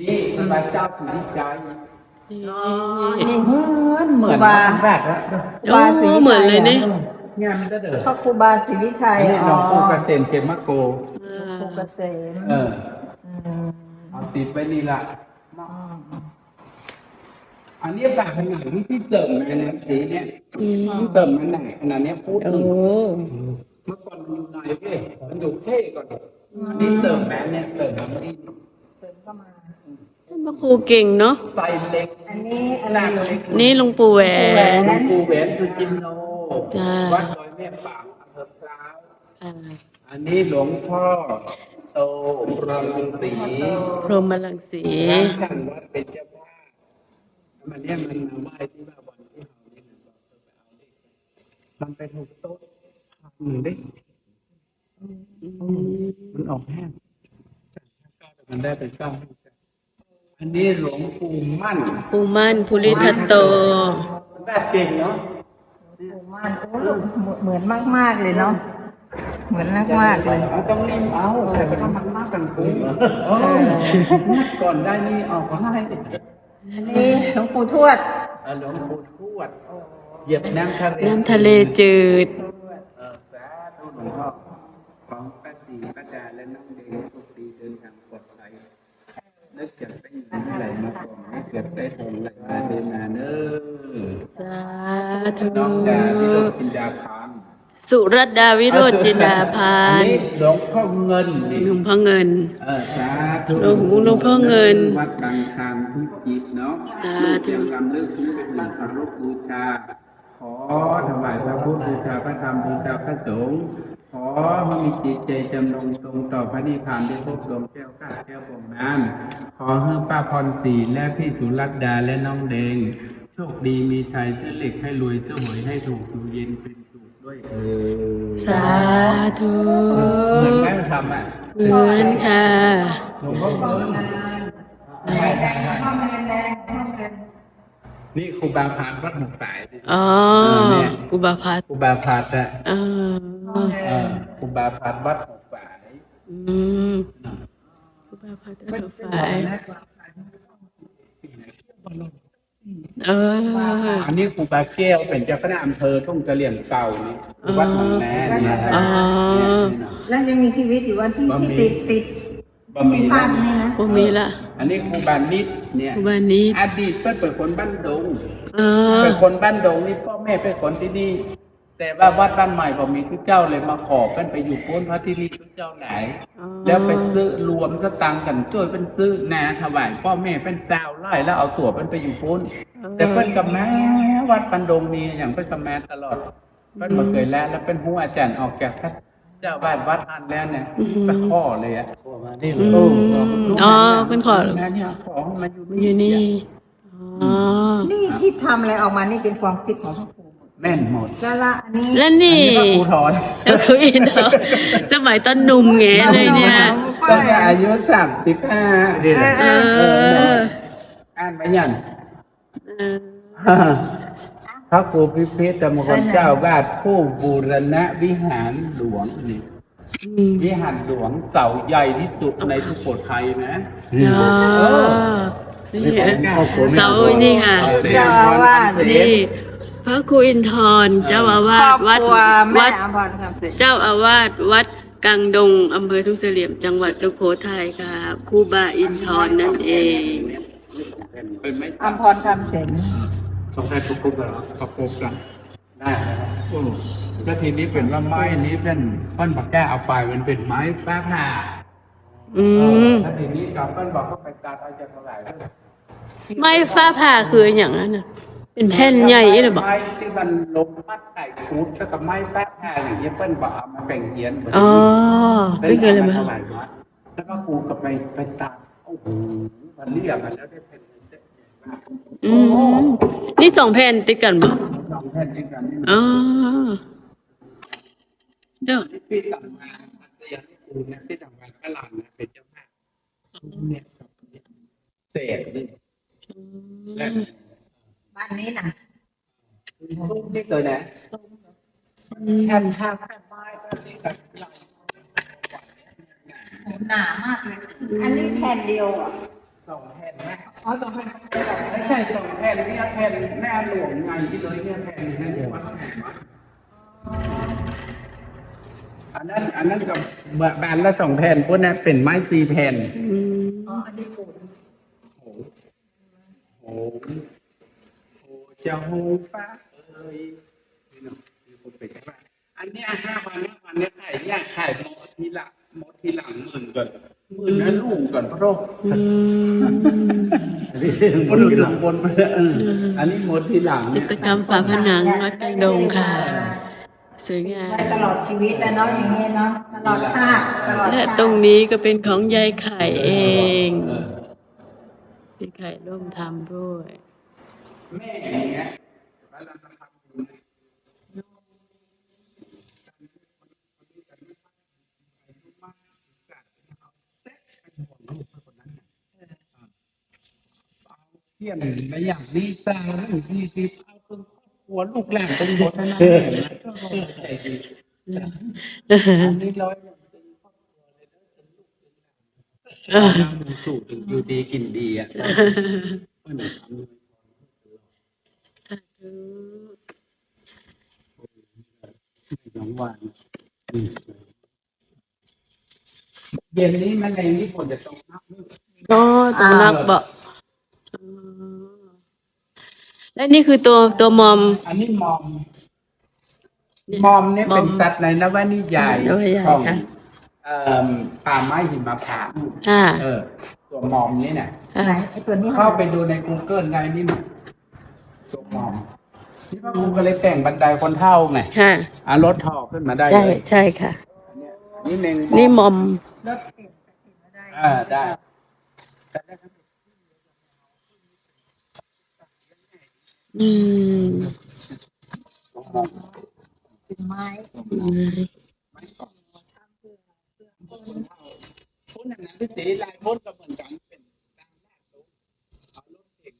นี่พระเจ้าสุริชัยนี่เหมือนเหมือนครูบาแรกแล้วครูบาศรีวิชัยเหมือนเลยเนี่ยงานมันจะเดือดพระครูบาศรีวิชัยอันนี้หลอ๋วองปู่เกษมเกมะโกครูเกษมเออมเอาติดไว้นี่ละอันนี้ปากขนาดที่พี่เสริมมาเนี่ยสีเนี่ยอืมพี่เสริมมันไหนขนาดเนี้ยพูดโอ้ถึงเมื่อก่อนมันอยู่ไหนเว้ยมันอยู่เท่ก่อนอันนี้เสริมแมนเนี่ยเสริมมาไม่ได้เสริมเข้ามา ท่านพระครูเก่งเนาะ ใส่เล็กอันนี้อะไรเล็กนี่หลวงปู่แหวหลวงนหลวงปู่แหวนสุจินโนจ้า วัดดอยแม่ปางอำเภอพร้าว อ่าอันนี้หลวงพ่อโตรังสีพรหมลังสีท่านวัดเป็นเจ้าภาพมันเนี่ยมันมาไหว้ที่ว่าวันที่เราเนี่ยมันบอกเออไปเอาเลขมันไปถูกโต๊ะหนึ่งได้สิบมันออกแห้ง มันได้เป็นเก้าอันนี้หลวงปู่มั่นปูมั่นภูริทัตโตแบบเก่งเนาะหมู่ม่านโอ้เหมือนมาก ๆ เลยเนาะ เหมือนมาก ๆ เลย เอาต้องนิ่มเอาแต่ก็ต้องมันมากกันกูเออก่อนได้นี่ออกก็ให้อันนี้หลวงปู่ทวดเออหลวงปู่ทวดเหยียบน้ำทะเลน้ำทะเลจืด เออสาธุหลวงพ่อของป้า สีป้าดาและน้องเดงสุขดีเดินทางปลอดภัยนึกจะเป็นเมื่อไหร่มาก่อนไม่เกิดได้ทองไหลมาเดินมาเนอสาธุน้องดาวิโรจน์จินดาพานสุรัตดาวิโรจน์จินดาพาอันนี้หลวงพ่อเงินนี่หลวงพ่อเงินเออสาธุหลวงหลวงพ่อเงินวัดบางคานพิจิตรเนาะสาธุลูกเตรียมรำลึกนึกถึงพระรูปบูชาขอถวายพระพุทธบูชาพระธรรมบูชาพระสงฆ์ข อให้มีจิตใจจำนงตรงต่อพระนิพพานได้พบดวงแก้วข้าแก้วบ่งน้ำขอให้ป้าพรศรีและพี่สุรัตดาและน้องเดง โชคดีมีชัยเส้นเหล็กให้รวยเสื้อหวยให้ถูกอยู่เย็นเป็นสุขด้วยเออสาธุเหมือนแม่ทำอะเหมือนค่ะหลวงพ่อเงินแดงข้าวแดงแดงข้าวแดงนี่ครูบาพานวัดหมกสายอ๋อเนี่ยกุบาพัทครูบาพานอะอ่าเออ ครูบาพานวัดหมกสายอืมกุบาพัทอัตฝายเอออันนี้ครูบาแก้วเป็นเจ้าคณะอำเภอทุ่งกระเหลี่ยงเก่านี่วัดหนองแนเนี่ยอ๋อแล้วยังมีชีวิตอยู่วันที่บะหมี่ที่ติดติดบะหมี่ที่ภาพนี่นะพวกมีละอันนี้ครูบานิดเนี่ยกุบานี้อดีตเพิ่นเป็นคนบ้านดงเออเป็นคนบ้านดงนี่พ่อแม่เป็นคนที่นี่ แต่ว่าวัดบ้านใหม่บ่มีทุกเจ้าเลยมาขอกันไปอยู่พ้นพระที่นี่ทุกเจ้าไหน แล้วไปซื้อรวมสตังค์กันช่วยเป็นซื้อนาถวายพ่อแม่เป็นสาวไล่แล้วเอาตัวเป็นไปอยู่พ้นแต่เพิ่นกับแม่วัดปันดงมีอย่างเพิ่นกับแม่ตลอดเพิ่นบ่เคยแล้วแล้วเป็นหูอาจารย์ออกจากท่านเจ้าบ้านวัดอันแล้วเนี่ยไปข้อเลยอะมาที่อืมอ๋อเพิ่นขอแม่เนี่ยขอให้มาอยู่อยู่นี่อ๋อนี่ที่ทำอะไรออกมานี่เป็นความคิดของพระครูหมด แม่นหมด แล้วละอันนี้และนี่อันนี้ก็ครูถอนเอออินเนาะสมัยตอนหนุ่มแงเลยเนี่ยตอนอายุสามสิบห้าเดือนเอออ่านไหมยันเออพระครูพิพิธมงคลเจ้าวาดผู้บูรณะวิหารหลวงนี่อืมวิหารหลวงเสาใหญ่ที่สุดในสุโขทัยนะอ๋อนี่เสานี่ค่ะ เจ้าอาวาส นี่ พระครูอินทร์เจ้าอาวาครอสบวัดครัวแม่วัดอภรคำเสร็จเจ้าอาวาสวัดกังดงอำเภอทุ่งเสลี่ยมจังหวัดสุโขทัยค่ะครูบาอินทร์นั่นเองเป็นไหมอภรคำเสร็จสองใช้ประกบกันประกบกันได้อืมแล้วทีนี้เป็นว่าไม้นี้เป็นเปิ้นบอกแก้เอาไปมันเป็นไม้ฟ้าผ่าอืมแล้วทีนี้กับเปิ้นบอกเขาไปตัดเอาจะเท่าไหร่ไม้ฟ้าผ่าคืออย่างนั้นน่ะ เป็นแผ่นใหญ่หรือเปล่าไม้ที่มันลมมัดไก่คูดแล้วก็ไม้ฟ้าผ่าอย่างเงี้ยเปิ้นบอกเอามาแบ่งเหียนอ๋อไม่เคยเลยไหมั้เท่าไหร่วะแล้วก็กูก็ไปไปตัดโอ้โหมันเรียกมันแล้วได้เป็นเส้นใหญ่มากอืมนี่สองแผ่นติดกันบ่สองแผ่นด้วยกันนี่อ๋อเดี๋ยวที่พี่สั่งมาอันเดียวที่กูเนี่ยที่สั่งมาก็หลานนะเป็นเจ้าภาพเนี่ยครับเศษนี่และ บ้านนี้นะซุ้มนี่เลยนะแผ่นห้าแผ่นไม้ก็นี่ครับเราโหหนามากเลยอันนี้แผ่นเดียวอะสองอ๋อสองพันเป็นแบบไม่ใช่สองแผ่นเนี่ยแผ่นหน้าหลวงไงที่เลยเนี่ยแผ่นนั้นเนี่ยวัดแผ่นวัดอันนั้นอันนั้นกับบานละสองแผ่นพวกนั้นเป็นไม้สี่แผ่นอืมอ๋ออันนี้ปูนโอ้โหโอ้โหเจ้าฟ้าเอ้ยนี่เนาะมีคนไปกันว่าอันเนี้ยห้าพันห้าพันเนี่ยขายเนี่ยขายหมดทีหลังหมดทีหลังหมื่นก่อนหมื่นนั้นลูกก่อนพระโรคอืมบนหลังบนมาแล้วเอออันนี้หมดทีหลังจิตรกรรมฝาผนังวัดกังดงค่ะสวยงามได้ตลอดชีวิตแล้วเนาะอย่างเงี้ยเนาะตลอดชาติตลอดและชาติตรงนี้ก็เป็นของยายไข่เองเออยายไข่ร่วมทำด้วย แม่อย่างเงี้ยเวลาเราทำบุญเนี่ยเที่ยงในอย่างนี้สร้างเรื่องที่ที่เอาเป็นครอบครัวลูกหลานเป็นหมดนะก็ใจดีอันนี้ร้อยอย่างเป็นครอบครัวเลยนะเป็นลูกเป็นหลานนั่งดูสูตรอยู่ดีกินดีอะเพื่อนทำ วยสองวันเย็นนี้มันในนี้ฝนจะตกนักมืดก็ตรงรักบอกอ๋อและนี่คือตัวตัวมอม อันนี้มอม มอมเนี่ยเป็นสัตว์ในนวนิยายนวนิยายของค่ะเอ่อป่าไม้หิมพานต์ค่ะเออ ตัวมอมนี่เนี่ยไหนไอ้ตัวนี้เข้าไปดูใน Google ไงนี่น่ะตัวมอม ที่ว่ากูก็เลยแต่งบันไดคนเท่าไงค่ะ อารถถอขึ้นมาได้ใช่เลยใช่ค่ะ นี่เองนี่มอม รถติดติดมาได้อ่าได้อืม เป็นไม้พุ่นอย่างนั้นพี่สีลายพุ่นก็เหมือนกันเป็นตามหน้าตู้เอารถเก่ง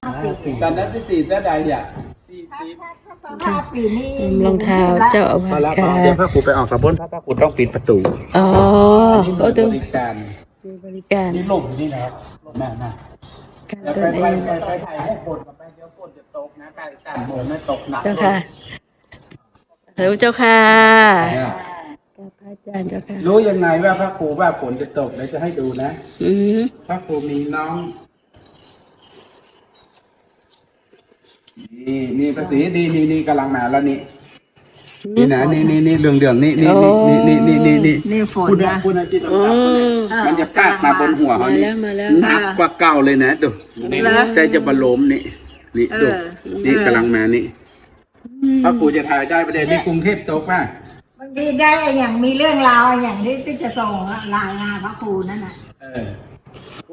เข้า ตอนนั้นพี่สีเท่าใดเนี่ยสี่ถ้าสิบถ้าถ้าสองห้าปีนี่รองเท้าเจ้าอาพอวาแล้วพอค่ะเดี๋ยวพระครูไปออกกับบนพระพระครูต้องปิดประตูอ๋อนี่ก็ต้ต้อองงบริการบริการนี่หลุมนี่นะครับน่าน่าการแล้วตไปนเอไปงไปไปถ่ายให้คนกับไปเดี๋ยวคนจะตกนะการสั่นโมไม่ตกหนักเจ้าค่ะสาธุเจ้าค่ะเนี่ยกราบพระอาจารย์เจ้าค่ะรู้ยังไงว่าพระครูว่าฝนจะตกเดี๋ยวจะให้ดูนะ อืมพระครูมีน้อง นี่นี่ภาษีดีนี่นี่กำลังมาแล้วนี่นี่นะนี่นี่นี่เรื่องเรื่องนี่นี่นี่นี่นี่นี่นี่นี่ฝนคุณนะคุณอาจิตอืมมันจะพาดมาบนหัวเขามานี่แล้วมาแล้ว หนักกว่าเก่าเลยนะดูนี่เหรอแต่จะบรรลมนี่นี่ดูเออ นี่เออกำลังมานี่พระครูจะถ่ายได้ประเด็นที่กรุงเทพตกป่ะบางทีได้อย่างมีเรื่องราวอย่างที่ที่จะส่งรายงานพระครูนั่นน่ะ เออก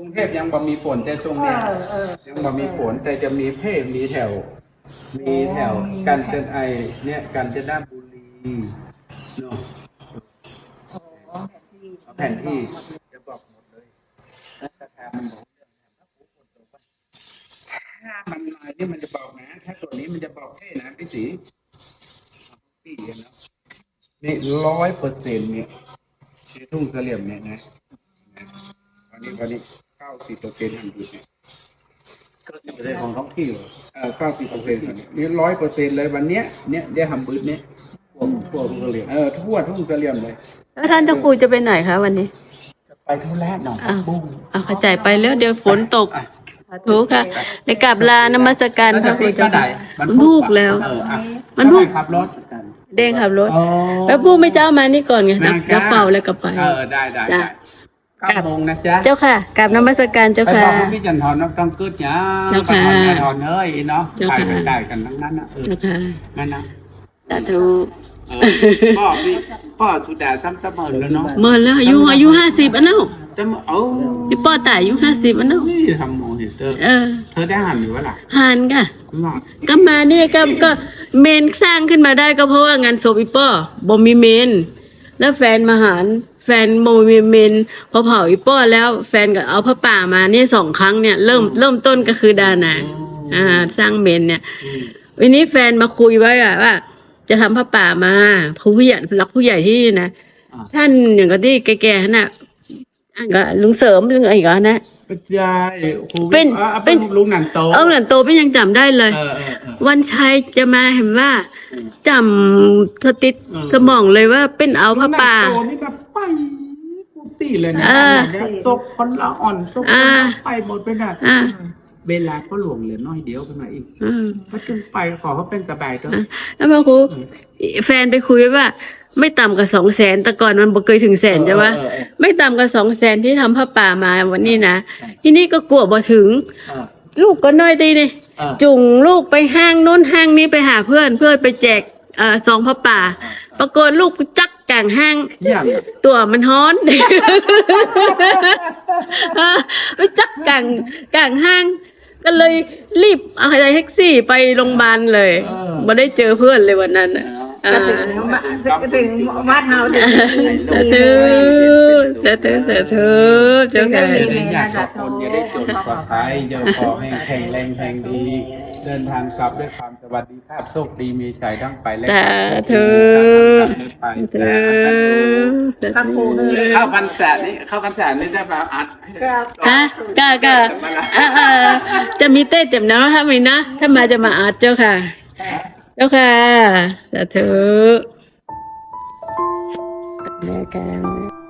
รุงเทพยังบ่มีฝนแต่ช่วงเอเนี้ยอเออยังบ่มีฝนแต่จะมีเพศมีแถว มีแถวมีกันเจนไอเนี่ยกันเจนด้าบุรีเนาะโอ้โหเอาแผนที่จะบอกหมดเลยรัฐธรรมบอกเรื่องพระครูฝนตกป่ะถ้ามันลายนี่มันจะบอกนะ ถ้าตัวนี้มันจะบอกแค่นะพี่สีพี่เนาะนี่ร้อยเปอร์เซ็นต์เนี่ยในทุ่งเสลี่ยมเนี่ยนะนะวันนี้วันนี้เก้า สิบเปอร์เซ็นต์ทำอยู่เนี่ยก็สิบเปอร์เซ็นต์ของท้องที่เหรอเออเก้าสิบเปอร์เซ็นต์นี่ร้อยเปอร์เซ็นต์เลยวันเนี้ยเนี่ยได้ทำบึ้ดเนี่ยพวกพวกทุเรียนเออทั่วทุ่งเสลี่ยมเลยแล้วท่านเจ้าครูจะไปไหนคะวันนี้จะไปทุแรกหนองอ้าวบุ้งอ้าวเข้าใจไปแล้วเดี๋ยวฝนตกอะสาธุค่ะในกราบลานมัสการพระครูเจ้าค่ะมันลูกแล้วเอออะมันลูกขับรถเด้งขับรถอ๋อแล้วผู้ไม่เจ้ามานี่ก่อนไงมาแล้วเป่าแล้วก็ไป เออได้ได้จ้ะได้ เก้าโมงนะจ๊ะเจ้าค่ะกราบนมัสการเจ้าไปค่ะบอกพี่จันทร์น้องต้องกึดนะเจ้าไปค่ะทอนไปทอนเอ้ยเนาะเจ้าถ่ายค่ะกันได้กันทั้งนั้นนะเออเจ้าค่ะนั่นนะสาธุเออพ่อพี่พ่อสุดาซ้ำตะเมินแล้วเนาะเมินแล้วอายุอายุห้าสิบอันเนาะจะมาเอาพี่ป้อตายอายุห้าสิบอันเนาะนี่ทำโมเห็นเธอเออเธอได้หันอยู่วะล่ะหานค่ะหรอก็มาเนี่ยก็ก็เมนสร้างขึ้นมาได้ก็เพราะว่างานศพอีป้อบ่มีเมน แล้วแฟนมาหาร แฟนบ่มีเมนพอเผาอีป้อแล้วแฟนก็เอาพระป่ามาเนี่ยสองครั้งเนี่ยเริ่มเริ่มต้นก็คือดานาอ่าสร้างเมนเนี่ยอืมวันนี้แฟนมาคุยไว้อะว่า จะทำพระป่ามาผู้ใหญ่รักผู้ใหญ่ที่นี่นะอ่าท่านอย่างก็ที่แก่ๆน่ะอะก็ลุงเสริมลุงอะไรอีก็นะปัจจัยครูเป็นอะเป็เป็นนลุงหนันโตเอาหลานโตเป็นยังจำได้เลยเออเออเออวันชัยจะมาเห็นว่าจำสติดอืมสมองเลยว่าเป็นเอาพระป่า ลุงหนันโตนี่แบบไปกูตีเลยนะเออเนี่ยตกคนละอ่อนตกคนอ่า ละไปหมดไปหมดอ่าเวลาก็หลวงเหลือน้อยเดียวขึ้นมาอีกอืมก็จึงไปขอเขาเป็นสบายก็อะแล้วพอครูแฟนไปคุยว่า ไม่ต่ำกว่าสองแสนแต่ก่อนมันบ่เคยถึงแสนใช่ปะเออเออไม่ต่ำกว่าสองแสนที่ทำผ้าป่ามาวันนี้นะใช่ที่นี่ก็กลัวบ่ถึง เออลูกก็น้อยดีนี่ เออ จุงลูกไปห้างโน้นห้างนี้ไปหาเพื่อนเพื่อนไปแจกเอ่อซองผ้าป่า ปรากฏลูกจัก กลางห้าง อย่างตัวมันฮ้อนเออไปจักกลางกลางห้าง ก็เลยรีบเอาแท็กซี่ไปโรงพยาบาลเลยไม่ได้เจอเพื่อนเลยวันนั้นน่ะก็อ่า ถึงมาก็ถึงวัดเฮาถึงสาธุสาธุสาธุเจ้าค่ะจะได้อยากขอคนจะได้จนปลอดภัยจะขอให้แข็งแรงแข็งดี เดินทางกลับด้วยความสวัสดิภาพโชคดีมีชัยทั้งไปและ สาธุ ไปสาธุสาธุเข้าพรรษานี่เข้าพรรษานี่ได้มาอัดฮะก็ก็อ่าอ่าจะมีเต้เต็มแล้วถ้ามีนะถ้ามาจะมาอาดเจ้าค่ะ เจ้าค่ะสาธุแล้วกัน